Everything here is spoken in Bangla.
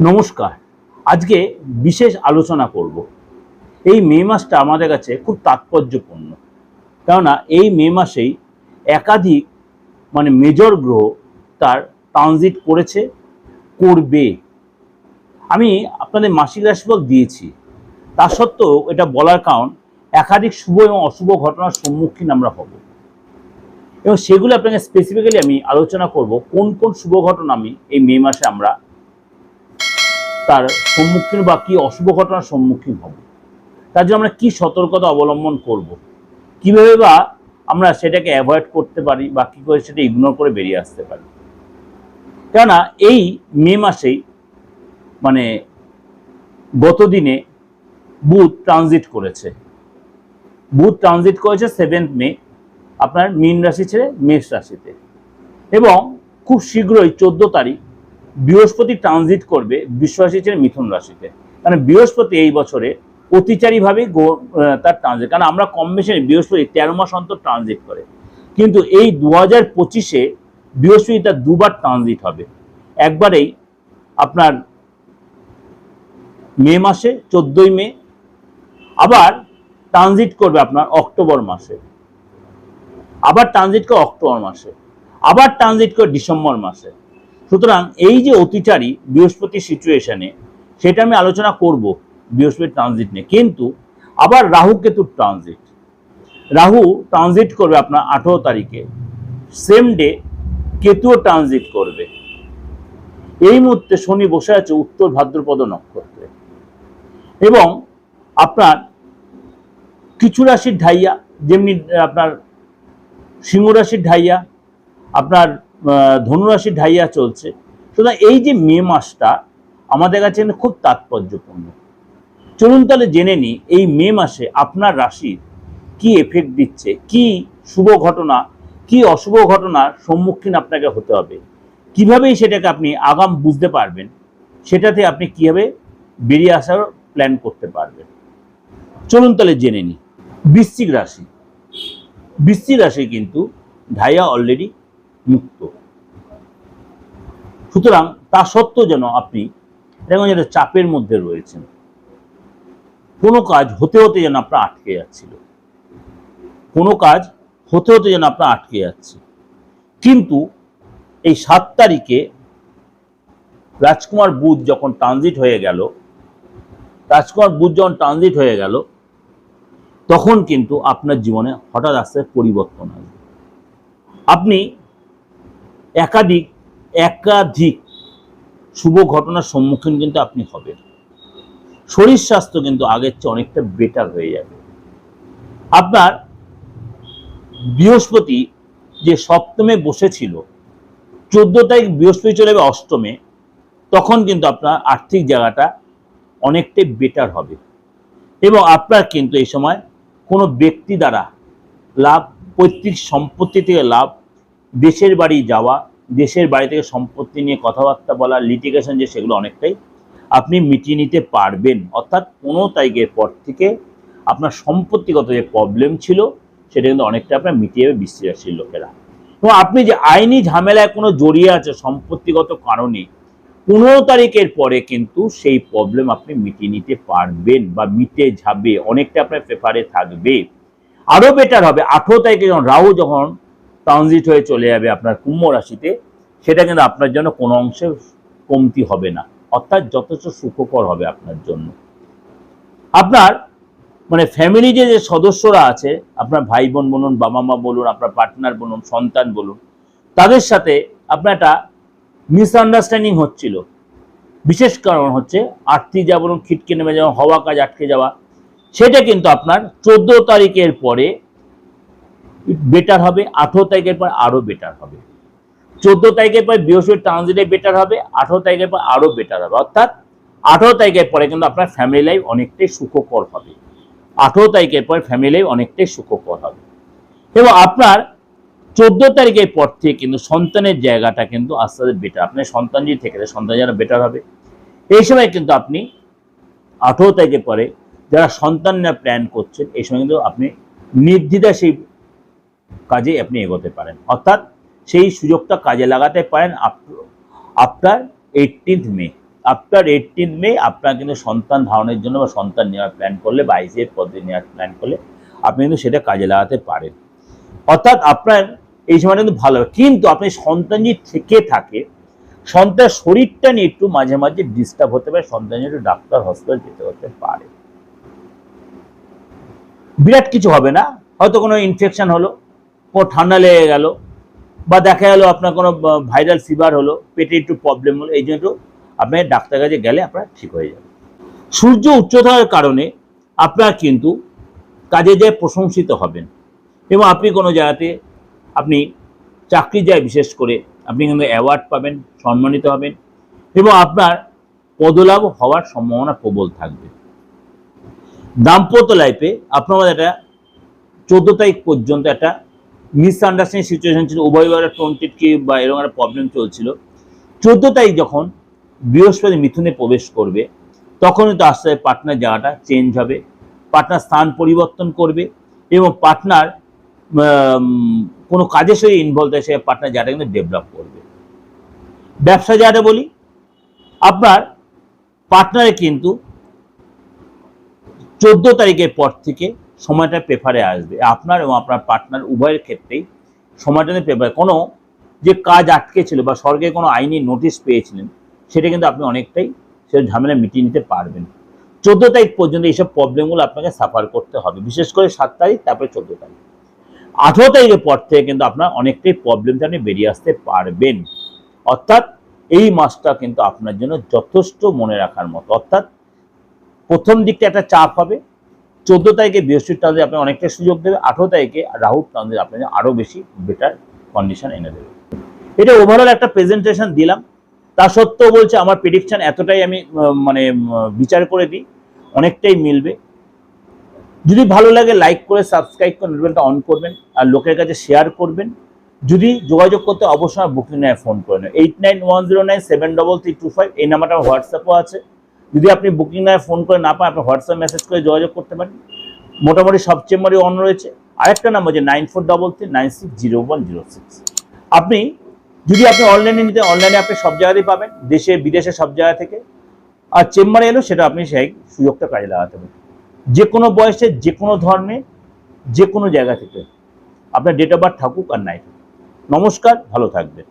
নমস্কার। আজকে বিশেষ আলোচনা করব। এই মে মাসটা আমাদের কাছে খুব তাৎপর্যপূর্ণ। কেননা এই মে মাসেই একাধিক মানে মেজর গ্রহ তার ট্রানজিট করেছে, করবে। আমি আপনাদের মাসিক রাশিফল দিয়েছি। তা সত্ত্বেও এটা বলার কারণ একাধিক শুভ এবং অশুভ ঘটনার সম্মুখীন আমরা হব। এবং সেগুলো আপনাকে স্পেসিফিক্যালি আমি আলোচনা করব, কোন কোন শুভ ঘটনা আমি এই মে মাসে আমরা তার সম্মুখীন বা কী অশুভ ঘটনার সম্মুখীন হব। তার জন্য আমরা কী সতর্কতা অবলম্বন করব? কীভাবে বা আমরা সেটাকে অ্যাভয়েড করতে পারি বা কী করে সেটা ইগনোর করে বেরিয়ে আসতে পারি? কেননা এই মে মাসেই মানে গতদিনে বুথ ট্রানজিট করেছে। বুথ ট্রানজিট করেছে সেভেন্থ মে, আপনার মীন রাশি ছেড়ে মেষ রাশিতে। এবং খুব শীঘ্রই চোদ্দ তারিখ বৃহস্পতি ট্রানজিট করবে বিশ্বরাশি মিথুন রাশিতে। কারণ বৃহস্পতি এই বছরে অতিচারীভাবে তার ট্রানজিট কারণ আমরা কম বেশি বৃহস্পতি তেরো মাস অন্তর ট্রানজিট করে। কিন্তু এই দু হাজার পঁচিশে বৃহস্পতি তার দুবার ট্রানজিট হবে। একবারেই আপনার মে মাসে, চোদ্দই মে, আবার ট্রানজিট করবে আপনার অক্টোবর মাসে। আবার ট্রানজিট করে অক্টোবর মাসে। আবার ট্রানজিট করে ডিসেম্বর মাসে। সুতরাং এই যে অতিচারী বৃহস্পতি সিচুয়েশনে সেটা আমি আলোচনা করব বৃহস্পতি ট্রানজিট নিয়ে। কিন্তু আবার রাহু কেতুর ট্রানজিট রাহু ট্রানজিট করবে আপনার আঠেরো তারিখে। সেম ডে কেতুও ট্রানজিট করবে। এই মুহূর্তে শনি বসে আছে উত্তর ভাদ্রপদ নক্ষত্রে। এবং আপনার কিছু রাশির ঢাইয়া, যেমনি আপনার সিংহ রাশির ঢাইয়া, আপনার আহ, ধনুরাশির ঢাইয়া চলছে। সুতরাং এই যে মে মাসটা আমাদের কাছে খুব তাৎপর্যপূর্ণ। চলুন তাহলে জেনে নিই এই মে মাসে আপনার রাশির কি এফেক্ট দিচ্ছে কি শুভ ঘটনা কি অশুভ ঘটনার সম্মুখীন আপনাকে হতে হবে কীভাবে সেটাকে আপনি আগাম বুঝতে পারবেন সেটাতে আপনি কীভাবে বেরিয়ে আসার প্ল্যান করতে পারবেন। চলুন তাহলে জেনে নিই। বৃশ্চিক রাশি। বৃশ্চিক রাশি কিন্তু ঢাইয়া অলরেডি মুক্ত। সুতরাং তা সত্ত্বেও যেন আপনি যেন চাপের মধ্যে রয়েছেন। কোনো কাজ হতে হতে যেন আপনার আটকে যাচ্ছিল। কোনো কাজ হতে হতে যেন আপনার আটকে যাচ্ছে কিন্তু এই সাত তারিখে রাজকুমার বুধ যখন ট্রানজিট হয়ে গেল, রাজকুমার বুধ যখন ট্রানজিট হয়ে গেল, তখন কিন্তু আপনার জীবনে হঠাৎ আস্তে পরিবর্তন আসবে। আপনি একাধিক একাধিক শুভ ঘটনার সম্মুখীন কিন্তু আপনি হবেন। শরীর স্বাস্থ্য কিন্তু আগের চেয়ে অনেকটা বেটার হয়ে যাবে। আপনার বৃহস্পতি যে সপ্তমে বসেছিল, চোদ্দ তারিখ বৃহস্পতি চলে যাবে অষ্টমে, তখন কিন্তু আপনার আর্থিক জায়গাটা অনেকটাই বেটার হবে। এবং আপনার কিন্তু এই সময় কোনো ব্যক্তি দ্বারা লাভ, পৈতৃক সম্পত্তি থেকে লাভ দেশের বাড়ি যাওয়া, দেশের বাড়ি থেকে সম্পত্তি নিয়ে কথাবার্তা বলা লিটিগেশন যে সেগুলো অনেকটাই আপনি মিটিয়ে নিতে পারবেন। অর্থাৎ পনেরো তারিখের পর থেকে আপনার সম্পত্তিগত যে প্রবলেম ছিল, সেটা কিন্তু অনেকটা আপনার মিটিয়ে রাশির লোকেরা। এবং আপনি যে আইনি ঝামেলায় কোনো জড়িয়ে আছে সম্পত্তিগত কারণে, পনেরো তারিখের পরে কিন্তু সেই প্রবলেম আপনি মিটিয়ে নিতে পারবেন বা মিটে যাবে, অনেকটা আপনার পেপারে থাকবে। আরও বেটার হবে, আঠেরো তারিখে যখন রাহু, যখন ট্রানজিট হয়ে চলে যাবে আপনার কুম্ভ রাশিতে, সেটা কিন্তু আপনার জন্য কোনো অংশে কমতি হবে না। অর্থাৎ যথেষ্ট সুখকর হবে আপনার জন্য। আপনার মানে ফ্যামিলি যে যে সদস্যরা আছে, আপনার ভাই বোন বলুন বাবা মা বলুন, আপনার পার্টনার বলুন, সন্তান বলুন, তাদের সাথে আপনার একটা মিসআন্ডারস্ট্যান্ডিং হচ্ছিল। বিশেষ কারণ হচ্ছে আর্থিক যা বলুন খিটকে নেমে যাওয়া হওয়া কাজ আটকে যাওয়া, সেটা কিন্তু আপনার চোদ্দ তারিখের পরে বেটার হবে আঠেরো তারিখের পর আরও বেটার হবে। চোদ্দ তারিখের পর বৃহস্পতি ট্রানজিটে বেটার হবে আঠেরো তারিখের পর আরও বেটার হবে। অর্থাৎ আঠেরো তারিখের পরে কিন্তু আপনার ফ্যামিলি লাইফ অনেকটাই সুখকর হবে। আঠেরো তারিখের পর ফ্যামিলি লাইফ অনেকটাই সুখকর হবে। এবং আপনার চোদ্দ তারিখের পর থেকে কিন্তু সন্তানের জায়গাটা কিন্তু আস্তে আস্তে বেটার আপনার সন্তান যদি থেকে যায়, সন্তান যেন বেটার হবে। এই সময় কিন্তু আপনি আঠেরো তারিখের পরে যারা সন্তান নেওয়ার প্ল্যান করছেন এই সময় কিন্তু আপনি নির্দ্বিধা সেই কাজে আপনি এগোতে পারেন। অর্থাৎ সেই সুযোগটা কাজে লাগাতে পারেন after eighteenth May after eighteen May আপনার কিন্তু সন্তান ধারণের জন্য বা সন্তান নেওয়ার প্ল্যান করলে বা আইসিএফ পদ্ধতি নেওয়ার প্ল্যান করলে আপনি কিন্তু সেটা কাজে লাগাতে পারেন। অর্থাৎ আপনার এই সময়টা কিন্তু ভালো কিন্তু আপনি সন্তান যদি থেকে থাকে সন্তান শরীরটা নিয়ে একটু মাঝে মাঝে ডিস্টার্ব হতে পারে সন্তান একটু ডাক্তার হসপিটাল যেতে হতে পারে। বিরাট কিছু হবে না। হয়তো কোনো ইনফেকশন হলো। কোনো ঠান্ডা লেগে গেল, বা দেখা গেল আপনার কোনো ভাইরাল ফিভার হলো, পেটে একটু প্রবলেম হলো, এই জন্য আপনার ডাক্তার কাছে গেলে আপনার ঠিক হয়ে যাবে। সূর্য উচ্চতার কারণে আপনার কিন্তু কাজে যায় প্রশংসিত হবেন। এবং আপনি কোনো জায়গাতে আপনি চাকরি যায় বিশেষ করে আপনি কিন্তু অ্যাওয়ার্ড পাবেন, সম্মানিত হবেন, এবং আপনার পদলাভ হওয়ার সম্ভাবনা প্রবল থাকবে। দাম্পত্য লাইফে আপনার একটা চোদ্দ তারিখ পর্যন্ত একটা মিসআন্ডারস্ট্যান্ডিং সিচুয়েশন ছিল। উভয় উভয়ের টোনটিট কি বা এরকম একটা প্রবলেম চলছিল। চোদ্দ তারিখ যখন বৃহস্পতি মিথুনে প্রবেশ করবে তখন তো আস্তে আস্তে পার্টনার জায়গাটা চেঞ্জ হবে। পার্টনার স্থান পরিবর্তন করবে এবং পার্টনার কোনো কাজের সঙ্গে ইনভলভ হয় সে পার্টনার জায়গাটা কিন্তু ডেভেলপ করবে। ব্যবসা জায়গাটা বলি, আপনার পার্টনারে কিন্তু চোদ্দ তারিখের পর থেকে সময়টা পেপারে আসবে। আপনার এবং আপনার পার্টনার উভয়ের ক্ষেত্রেই সময়টা পেপারে কোনো যে কাজ আটকে ছিল বা স্বর্গে কোনো আইনি নোটিশ পেয়েছিলেন, সেটা কিন্তু আপনি অনেকটাই সে ঝামেলা মিটিয়ে নিতে পারবেন। চোদ্দ তারিখ পর্যন্ত এইসব প্রবলেমগুলো আপনাকে সাফার করতে হবে। বিশেষ করে সাত তারিখ, তারপরে চোদ্দ তারিখ। আঠেরো তারিখের পর থেকে কিন্তু আপনার অনেকটাই প্রবলেম আপনি বেরিয়ে আসতে পারবেন। অর্থাৎ এই মাসটা কিন্তু আপনার জন্য যথেষ্ট মনে রাখার মতো। অর্থাৎ প্রথম দিকটা একটা চাপ হবে চোদ্দ তারিখে বৃহস্পতি ট্রানজিট আপনার অনেকটা সুযোগ দেবে, আঠেরো তারিখে রাহুল ট্রানজিট আপনাকে আরও বেশি বেটার কন্ডিশন এনে দেবে। এটা ওভারঅল একটা প্রেজেন্টেশন দিলাম। তা সত্ত্বেও বলছে আমার প্রেডিকশন এতটাই আমি মানে বিচার করে দিই, অনেকটাই মিলবে। যদি ভালো লাগে লাইক করে সাবস্ক্রাইব করে নোটিফিকেশনটা অন করবেন আর লোকের কাছে শেয়ার করবেন। যদি যোগাযোগ করতে অবশ্যই বুকিং নেয় ফোন করে নেন eight nine one zero nine seven double three two five এই নাম্বারটা আমার হোয়াটসঅ্যাপও আছে। যদি আপনি বুকিং নেয় ফোন করে না পান, আপনি হোয়াটসঅ্যাপ মেসেজ করে যোগাযোগ করতে পারেন। মোটামুটি সব চেম্বারই অন রয়েছে। আরেকটা নাম্বার যে nine four double three nine six zero one zero six আপনি, যদি আপনি অনলাইনে নিতে অনলাইনে আপনি সব জায়গাতেই পাবেন, দেশে, বিদেশে সব জায়গা থেকে। আর চেম্বারে এলো, সেটা আপনি সেই সুযোগটা কাজে লাগাতে পারেন। যে কোনো বয়সে, যে কোনো ধর্মে, যে কোনো জায়গা থেকে। আপনার ডেট অফ বার্থ থাকুক আর নাই নমস্কার, ভালো থাকবেন।